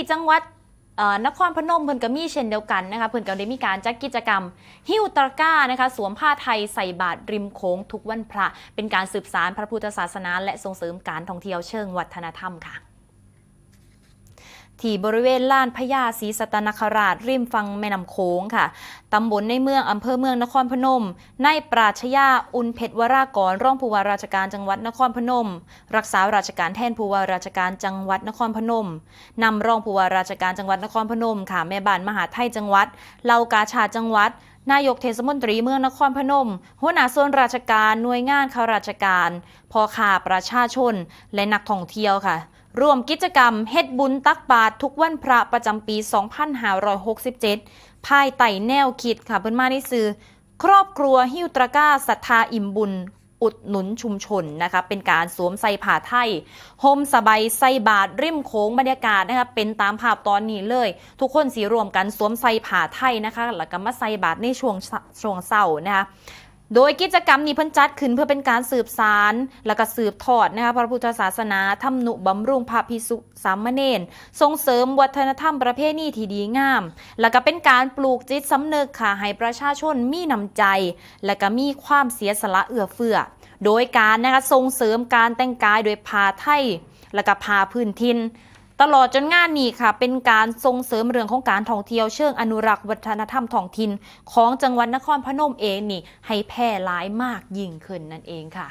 ที่จังหวัดนครพนมเพิ่นก็มีเช่นเดียวกันนะคะเพิ่นก็ได้มีการจัดกิจกรรม หิ้วตะกร้านะคะสวมผ้าไทยใส่บาตรริมโค้งทุกวันพระ เป็นการสืบสารพระพุทธศาสนา และส่งเสริมการท่องเที่ยวเชิงวัฒนธรรมค่ะ ที่บริเวณลานพญาศรีสัตนคราชริมฝั่งแม่น้ำโขงค่ะ ตำบลในเมืองอำเภอเมืองนครพนมในปราชญาอุนเพชรวรากรรองผู้ว่าราชการจังหวัดนครพนม รักษาราชการแทนผู้ว่าราชการจังหวัดนครพนม นำรองผู้ว่าราชการจังหวัดนครพนมค่ะแม่บ้านมหาไทยจังหวัดเหล่ากาชาจังหวัดนายกเทศมนตรีเมืองนครพนม หัวหน้าส่วนราชการ หน่วยงานข้าราชการ พอค้าประชาชน และนักท่องเที่ยวค่ะ ร่วมกิจกรรมเฮ็ดบุญตักบาตรทุกวันพระประจำปี 2567 ภายใต้แนวคิดค่ะเพิ่นมาในซื้อครอบครัวหิ้วตะกร้าศรัทธาอิ่มบุญ อุดหนุนชุมชนนะคะเป็นการสวมใส่ผ้าไทยห่มสบายใส่บาตรริมโค้งบรรยากาศนะคะเป็นตามภาพตอนนี้เลย ทุกคนสีรวมกันสวมใส่ผ้าไทยนะคะแล้วก็มาใส่บาตรในช่วงช่วงเศร้านะคะ โดยกิจกรรมนี้เพิ่นจัดขึ้นเพื่อเป็นการสืบสาร และก็สืบทอดนะคะพระพุทธศาสนาทำนุบำรุงพระภิกษุสามเณรส่งเสริมวัฒนธรรมประเพณีที่ดีงาม และก็เป็นการปลูกจิตสำนึกค่ะให้ประชาชนมีน้ำใจ และก็มีความเสียสละเอื้อเฟื้อ โดยการนะคะส่งเสริมการแต่งกายโดยผ้าไทย และก็ผ้าพื้นถิ่น ตลอดจนงานนี้ค่ะ เป็นการส่งเสริมเรื่องของการท่องเที่ยวเชิงอนุรักษ์วัฒนธรรมท้องถิ่นของจังหวัดนครพนมเองนี่ให้แพร่หลายมากยิ่งขึ้นนั่นเองค่ะ